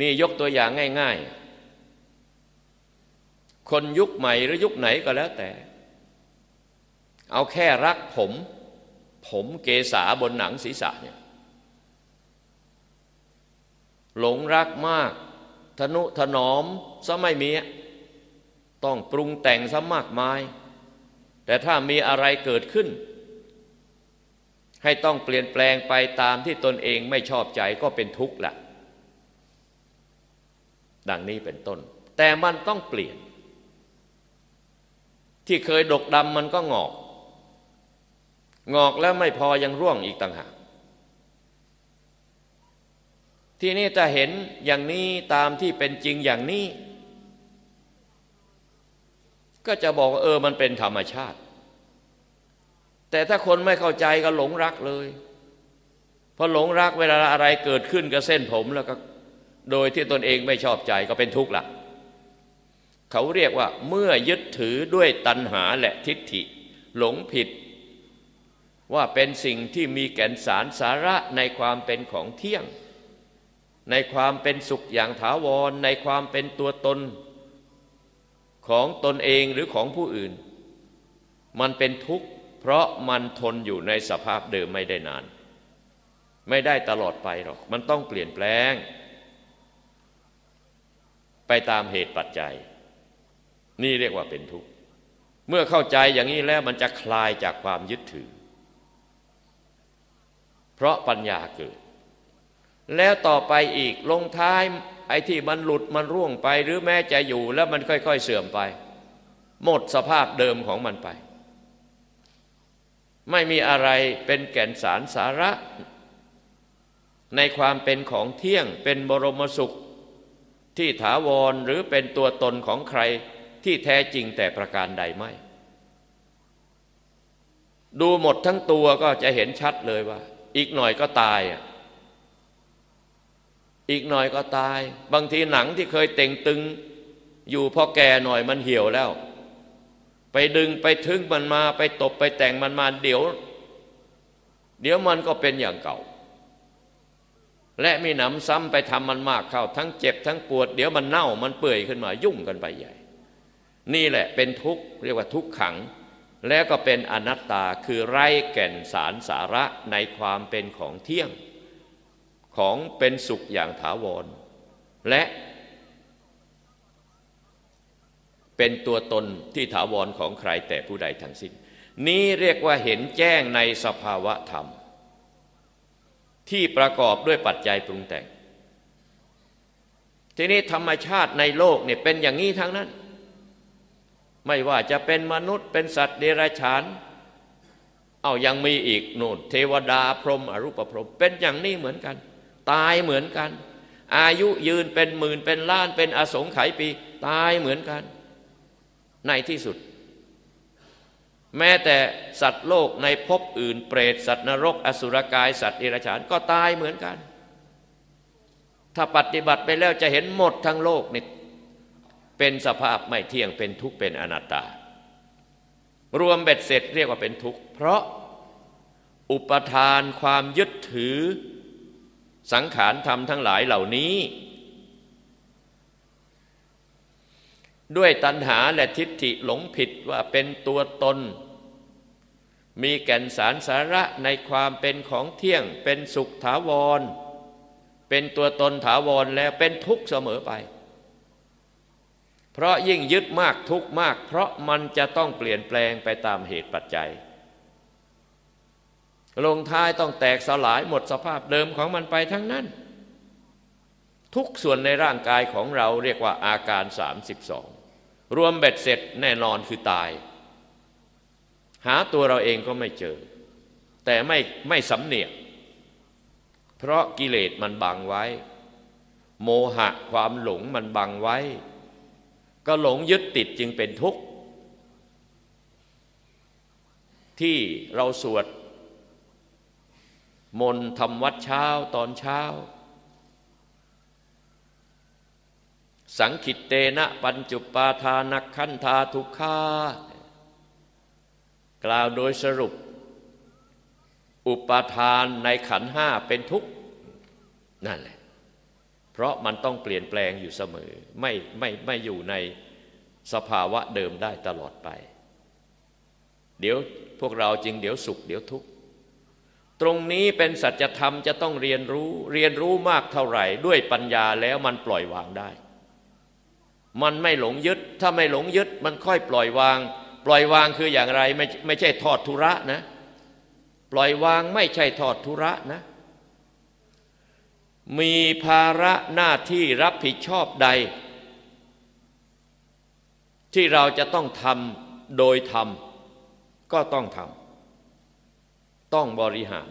นี่ยกตัวอย่างง่าย ๆ คนยุคใหม่หรือยุคไหนก็แล้วแต่ เอาแค่รักผม ผมเกษาบนหนังศีรษะเนี่ยหลงรักมากทนุถนอมซะไม่มี ต้องปรุงแต่งซะมากมาย แต่ถ้ามีอะไรเกิดขึ้น ให้ต้องเปลี่ยนแปลงไปตามที่ตนเองไม่ชอบใจก็เป็นทุกข์ละ ดังนี้เป็นต้น แต่มันต้องเปลี่ยน ที่เคยดกดำมันก็งอก งอกแล้วไม่พอยังร่วงอีกต่างหากที่นี่ถ้าเห็นอย่างนี้ตามที่เป็นจริงอย่างนี้ ก็จะบอกว่าเออมันเป็นธรรมชาติ แต่ถ้าคนไม่เข้าใจก็หลงรักเลยพอหลงรักเวลาอะไรเกิดขึ้นกับเส้นผมแล้วก็ โดยที่ตนเองไม่ชอบใจก็เป็นทุกข์ละเขาเรียกว่าเมื่อยึดถือด้วยตัณหาและทิฏฐิ หลงผิด ว่าเป็นสิ่งที่มีแก่นสารสาระในความเป็นของเที่ยง ในความเป็นสุขอย่างถาวร ในความเป็นตัวตน ของตนเองหรือของผู้อื่น มันเป็นทุกข์เพราะมันทนอยู่ในสภาพเดิมไม่ได้นาน ไม่ได้ตลอดไปหรอก มันต้องเปลี่ยนแปลง ไปตามเหตุปัจจัย นี่เรียกว่าเป็นทุกข์ เมื่อเข้าใจอย่างนี้แล้วมันจะคลายจากความยึดถือ เพราะปัญญาเกิด แล้วต่อไปอีกลงท้ายไอ้ที่มันหลุดมันร่วงไป หรือแม้จะอยู่แล้วมันค่อย ๆ เสื่อมไป หมดสภาพเดิมของมันไป ไม่มีอะไรเป็นแก่นสารสาระ ในความเป็นของเที่ยงเป็นบรมสุข ที่ถาวรหรือเป็นตัวตนของใครที่แท้จริงแต่ประการใดไม่ ดูหมดทั้งตัวก็จะเห็นชัดเลยว่า อีกหน่อยก็ตายอะอีกหน่อยก็ตาย บางทีหนังที่เคยเต่งตึง อยู่พอแก่หน่อยมันเหี่ยวแล้ว ไปดึงไปทึงมันมา ไปตบไปแต่งมันมาเดี๋ยว เดี๋ยวมันก็เป็นอย่างเก่า และมีหนำซ้ำไปทำมันมากเข้า ทั้งเจ็บทั้งปวด เดี๋ยวมันเน่ามันเปื่อยขึ้นมายุ่งกันไปใหญ่ นี่แหละเป็นทุกข์เรียกว่าทุกขัง แล้วก็เป็นอนัตตาคือไร้แก่นสารสาระในความเป็นของเที่ยง ของเป็นสุขอย่างถาวร และเป็นตัวตนที่ถาวรของใครแต่ผู้ใดทั้งสิ้น นี้เรียกว่าเห็นแจ้งในสภาวะธรรม ที่ประกอบด้วยปัจจัยปรุงแต่ง ทีนี้ธรรมชาติในโลกเนี่ยเป็นอย่างนี้ทั้งนั้น ไม่ว่าจะเป็นมนุษย์เป็นสัตว์เดรัจฉาน เอายังมีอีกโน่นเทวดาพรหมอรูปพรหมเป็นอย่างนี้เหมือนกัน ตายเหมือนกัน อายุยืนเป็นหมื่นเป็นล้านเป็นอสงไขยปี ตายเหมือนกัน ในที่สุด แม้แต่สัตว์โลกในภพอื่น เปรตสัตว์นรก อสุรกาย สัตว์อิรฉานก็ตายเหมือนกัน ถ้าปฏิบัติไปแล้วจะเห็นหมดทั้งโลกนี่เป็นสภาพไม่เที่ยงเป็นทุกข์เป็นอนัตตา รวมเบ็ดเสร็จเรียกว่าเป็นทุกข์เพราะอุปทานความยึดถือ สังขารธรรมทั้งหลายเหล่านี้ ด้วยตัณหาและทิฏฐิหลงผิดว่าเป็นตัวตน มีแก่นสารสาระในความเป็นของเที่ยง เป็นสุขถาวร เป็นตัวตนถาวรแล้วเป็นทุกข์เสมอไป เพราะยิ่งยึดมากทุกข์มาก เพราะมันจะต้องเปลี่ยนแปลงไปตามเหตุปัจจัย ลงท้ายต้องแตกสลายหมดสภาพเดิมของมันไปทั้งนั้น ทุกส่วนในร่างกายของเราเรียกว่าอาการ 32 รวมเบ็ดเสร็จแน่นอนคือตาย หาตัวเราเองก็ไม่เจอ แต่ไม่ไม่สำเนียก เพราะกิเลสมันบังไว้ โมหะความหลงมันบังไว้ ก็หลงยึดติดจึงเป็นทุกข์ ที่เราสวด มนทำวัดเช้าตอนเช้า สังขิตเตนะปัญจุปาทานักขันธาทุกขา กล่าวโดยสรุป อุปทานในขันห้าเป็นทุกข์นั่นแหละ เพราะมันต้องเปลี่ยนแปลงอยู่เสมอ ไม่ไม่ไม่อยู่ในสภาวะเดิมได้ตลอดไป เดี๋ยวพวกเราจริงเดี๋ยวสุข เดี๋ยวทุกข์ตรงนี้เป็นสัจธรรมจะต้องเรียนรู้เรียนรู้มากเท่าไหร่ ด้วยปัญญาแล้วมันปล่อยวางได้ มันไม่หลงยึด ถ้าไม่หลงยึดมันค่อยปล่อยวาง ปล่อยวางคืออย่างไรไม่ไม่ใช่ทอดทุระนะ ปล่อยวางไม่ใช่ทอดทุระนะ มีภาระหน้าที่รับผิดชอบใด ที่เราจะต้องทำโดยทำก็ต้องทำต้องบริหาร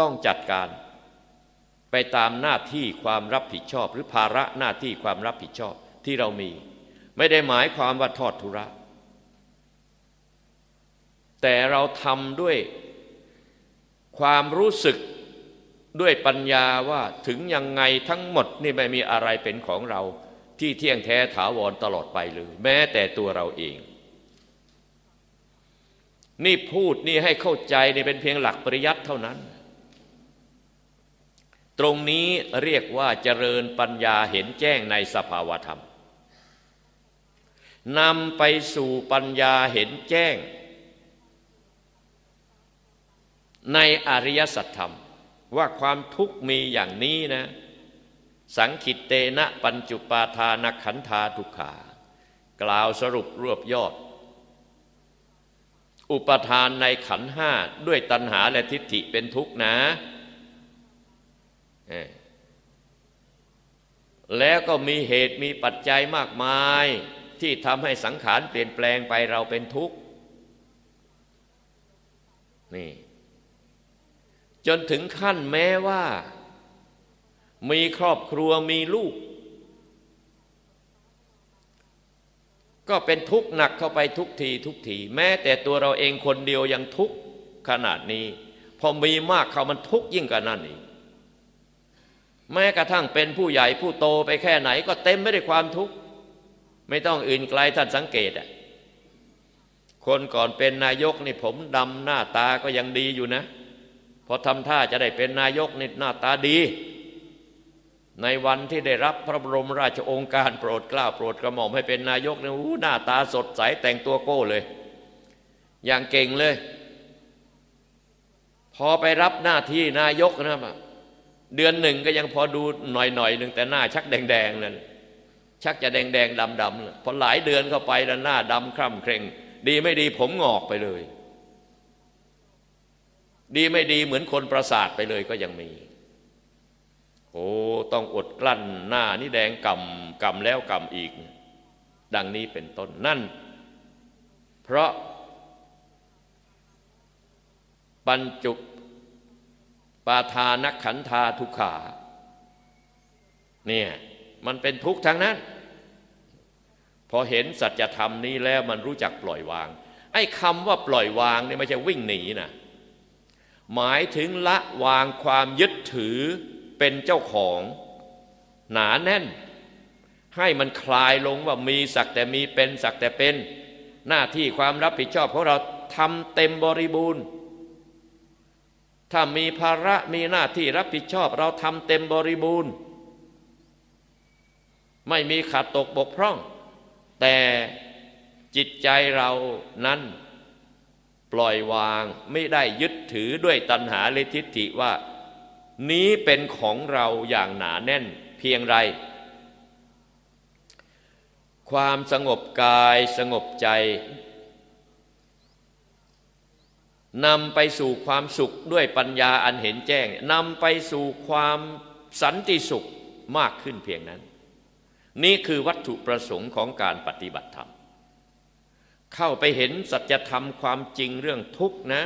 ต้องจัดการ ไปตามหน้าที่ความรับผิดชอบ หรือภาระหน้าที่ความรับผิดชอบที่เรามี ไม่ได้หมายความว่าทอดทุระ แต่เราทำด้วยความรู้สึกด้วยปัญญาว่าถึงยังไงทั้งหมดนี่ไม่มีอะไรเป็นของเราที่เที่ยงแท้ถาวรตลอดไปเลย แม้แต่ตัวเราเอง นี่พูดนี่ให้เข้าใจนี่เป็นเพียงหลักปริยัติเท่านั้น ตรงนี้เรียกว่าเจริญปัญญาเห็นแจ้งในสภาวธรรมนำไปสู่ปัญญาเห็นแจ้ง ในอริยสัจธรรม ว่าความทุกข์มีอย่างนี้นะ สังคิตเตนะปัญจุปาทานขันธาทุกขากล่าวสรุปรวบยอด อุปทานในขันห้าด้วยตัณหาและทิฏฐิเป็นทุกข์นะ แล้วก็มีเหตุมีปัจจัยมากมาย ที่ทำให้สังขารเปลี่ยนแปลงไปเราเป็นทุกข์ นี่ จนถึงขั้นแม้ว่า มีครอบครัวมีลูก ก็เป็นทุกข์หนักเข้าไปทุกทีทุกที แม้แต่ตัวเราเองคนเดียวยังทุกข์ขนาดนี้ พอมีมากเขามันทุกข์ยิ่งกว่านั้นอีกแม้กระทั่งเป็นผู้ใหญ่ผู้โตไปแค่ไหน ก็เต็มไม่ได้ความทุกข์ไม่ต้องอื่นไกลท่านสังเกตอะคนก่อนเป็นนายกนี่ผมดำหน้าตาก็ยังดีอยู่นะ พอทำท่าจะได้เป็นนายกนี่หน้าตาดี ในวันที่ได้รับพระบรมราชองค์การโปรดเกล้าโปรดกระหม่อมให้เป็นนายกเนี่ยหน้าตาสดใสแต่งตัวโก้เลย อย่างเก่งเลย พอไปรับหน้าที่นายกนะเดือนหนึ่งก็ยังพอดูหน่อยหน่อยหนึ่งแต่หน้าชักแดงๆนั่นชักจะแดงแดงดำดำพอหลายเดือนเข้าไปแล้วหน้าดำคร่ำเคร่ง ดีไม่ดีผมงอกไปเลย ดีไม่ดีเหมือนคนประสาทไปเลยก็ยังมี โอ้ต้องอดกลั้นหน้านี่แดงกำกำแล้วกำอีก ดังนี้เป็นต้นนั่น เพราะปัญจุปาทานขันธาทุกขาเนี่ยมันเป็นทุกข์ทั้งนั้น พอเห็นสัจธรรมนี้แล้วมันรู้จักปล่อยวาง ไอ้คำว่าปล่อยวางนี่ไม่ใช่วิ่งหนีนะ หมายถึงละวางความยึดถือเป็นเจ้าของ หนาแน่น ให้มันคลายลงว่ามีสักแต่มีเป็นสักแต่เป็น หน้าที่ความรับผิดชอบของเราทำเต็มบริบูรณ์ ถ้ามีภาระมีหน้าที่รับผิดชอบเราทำเต็มบริบูรณ์ ไม่มีขาดตกบกพร่อง แต่จิตใจเรานั้น ปล่อยวางไม่ได้ยึดถือด้วยตัณหาเลทิฏฐิว่า นี้เป็นของเราอย่างหนาแน่นเพียงไร ความสงบกายสงบใจนำไปสู่ความสุขด้วยปัญญาอันเห็นแจ้งนำไปสู่ความสันติสุขมากขึ้นเพียงนั้น นี่คือวัตถุประสงค์ของการปฏิบัติธรรม เข้าไปเห็นสัจธรรมความจริงเรื่องทุกข์นะ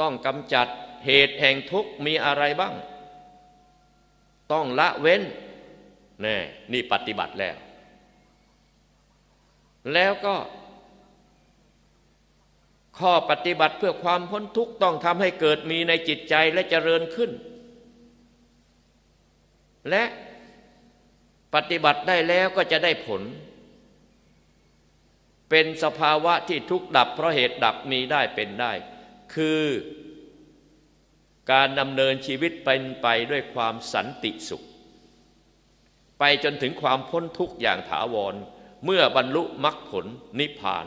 ต้องกำจัดเหตุแห่งทุกข์มีอะไรบ้าง ต้องละเว้นแน่นี่ปฏิบัติแล้ว แล้วก็ ข้อปฏิบัติเพื่อความพ้นทุกข์ต้องทำให้เกิดมีในจิตใจและเจริญขึ้น และปฏิบัติได้แล้วก็จะได้ผล เป็นสภาวะที่ทุกดับ เพราะเหตุดับมีได้เป็นได้ คือการดำเนินชีวิตเป็นไปด้วยความสันติสุข ไปจนถึงความพ้นทุกข์อย่างถาวร เมื่อบรรลุมรรคผลนิพพาน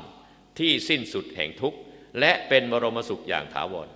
ที่สิ้นสุดแห่งทุกข์ และเป็นบรมสุขอย่างถาวร